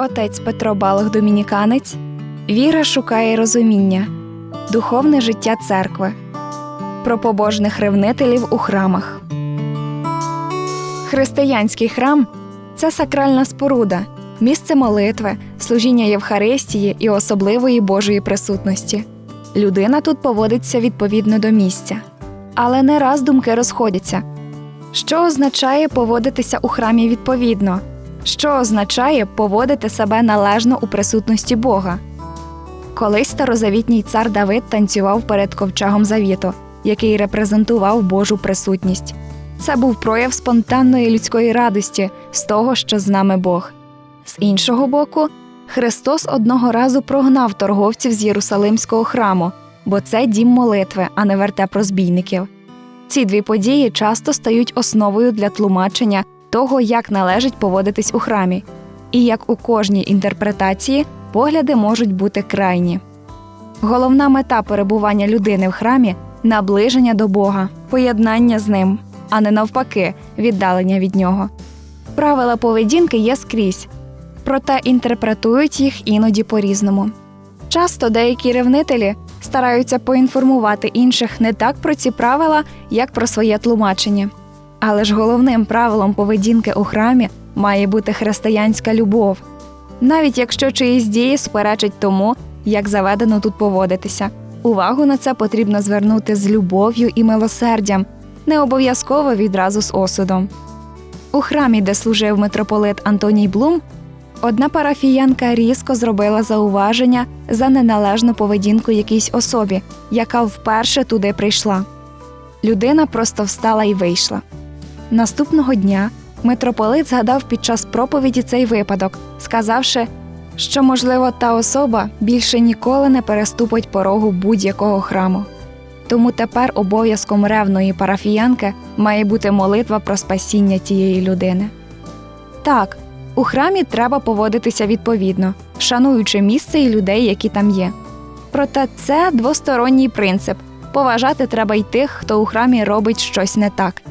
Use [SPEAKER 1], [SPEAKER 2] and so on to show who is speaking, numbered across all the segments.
[SPEAKER 1] Отець Петро Балох Домініканець. Віра шукає розуміння, духовне життя церкви. Про побожних ревнителів у храмах. Християнський храм це сакральна споруда, місце молитви, служіння Євхаристії і особливої Божої присутності. Людина тут поводиться відповідно до місця. Але не раз думки розходяться. Що означає поводитися у храмі відповідно? Що означає поводити себе належно у присутності Бога? Колись старозавітній цар Давид танцював перед ковчегом завіту, який репрезентував Божу присутність. Це був прояв спонтанної людської радості з того, що з нами Бог. З іншого боку, Христос одного разу прогнав торговців з Єрусалимського храму, бо це дім молитви, а не вертеп розбійників. Ці дві події часто стають основою для тлумачення того, як належить поводитись у храмі, і як у кожній інтерпретації погляди можуть бути крайні. Головна мета перебування людини в храмі наближення до Бога, поєднання з ним, а не навпаки, віддалення від нього. Правила поведінки є скрізь, проте інтерпретують їх іноді по-різному. Часто деякі ревнителі стараються поінформувати інших не так про ці правила, як про своє тлумачення. Але ж головним правилом поведінки у храмі має бути християнська любов, навіть якщо чиїсь дії суперечать тому, як заведено тут поводитися. Увагу на це потрібно звернути з любов'ю і милосердям, не обов'язково відразу з осудом. У храмі, де служив митрополит Антоній Блум, одна парафіянка різко зробила зауваження за неналежну поведінку якійсь особі, яка вперше туди прийшла. Людина просто встала і вийшла. Наступного дня митрополит згадав під час проповіді цей випадок, сказавши, що, можливо, та особа більше ніколи не переступить порогу будь-якого храму. Тому тепер обов'язком ревної парафіянки має бути молитва про спасіння тієї людини. Так, у храмі треба поводитися відповідно, шануючи місце і людей, які там є. Проте це двосторонній принцип поважати треба й тих, хто у храмі робить щось не так.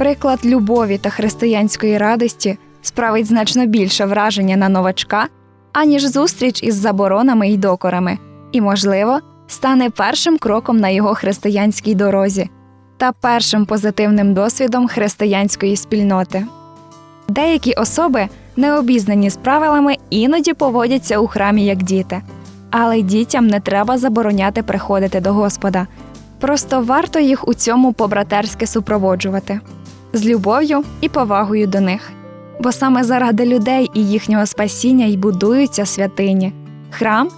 [SPEAKER 1] Приклад любові та християнської радості справить значно більше враження на новачка, аніж зустріч із заборонами й докорами, і, можливо, стане першим кроком на його християнській дорозі та першим позитивним досвідом християнської спільноти. Деякі особи, не обізнані з правилами, іноді поводяться у храмі як діти, але дітям не треба забороняти приходити до Господа. Просто варто їх у цьому побратерськи супроводжувати з любов'ю і повагою до них. Бо саме заради людей і їхнього спасіння й будуються святині. Храм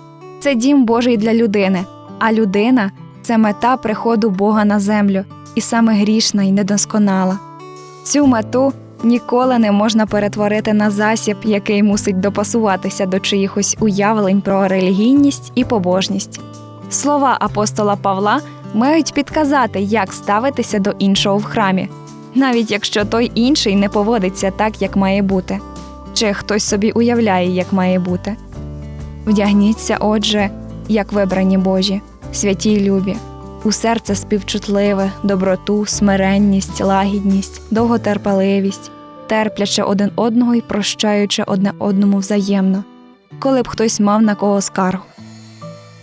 [SPEAKER 1] це дім Божий для людини, а людина це мета приходу Бога на землю, і саме грішна і недосконала. Цю мету ніколи не можна перетворити на засіб, який мусить допасуватися до чиїхось уявлень про релігійність і побожність. Слова апостола Павла мають підказати, як ставитися до іншого в храмі, навіть якщо той інший не поводиться так, як має бути, чи хтось собі уявляє, як має бути. Вдягніться, отже, як вибрані Божі, святі й любі, у серце співчутливе, доброту, смиренність, лагідність, довготерпеливість, терплячи один одного і прощаючи одне одному взаємно, коли б хтось мав на кого скаргу.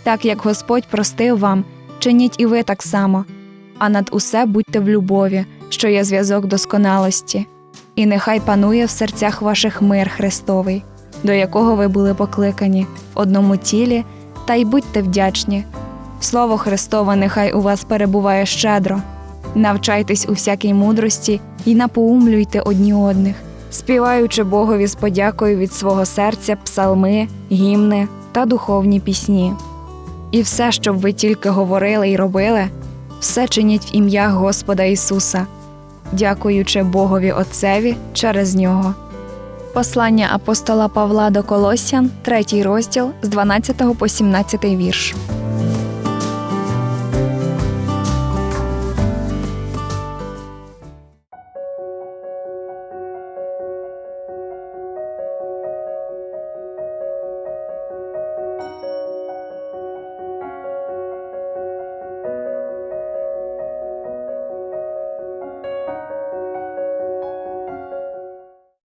[SPEAKER 1] Так як Господь простив вам, чиніть і ви так само, а над усе будьте в любові, що є зв'язок досконалості, і нехай панує в серцях ваших мир Христовий, до якого ви були покликані в одному тілі, та й будьте вдячні. Слово Христове нехай у вас перебуває щедро. Навчайтесь у всякій мудрості і напоумлюйте одні одних, співаючи Богові з подякою від свого серця псалми, гімни та духовні пісні. І все, що б ви тільки говорили і робили, все чиніть в ім'я Господа Ісуса, дякуючи Богові Отцеві через нього. Послання апостола Павла до Колосян, 3 розділ з 12 по 17 вірш.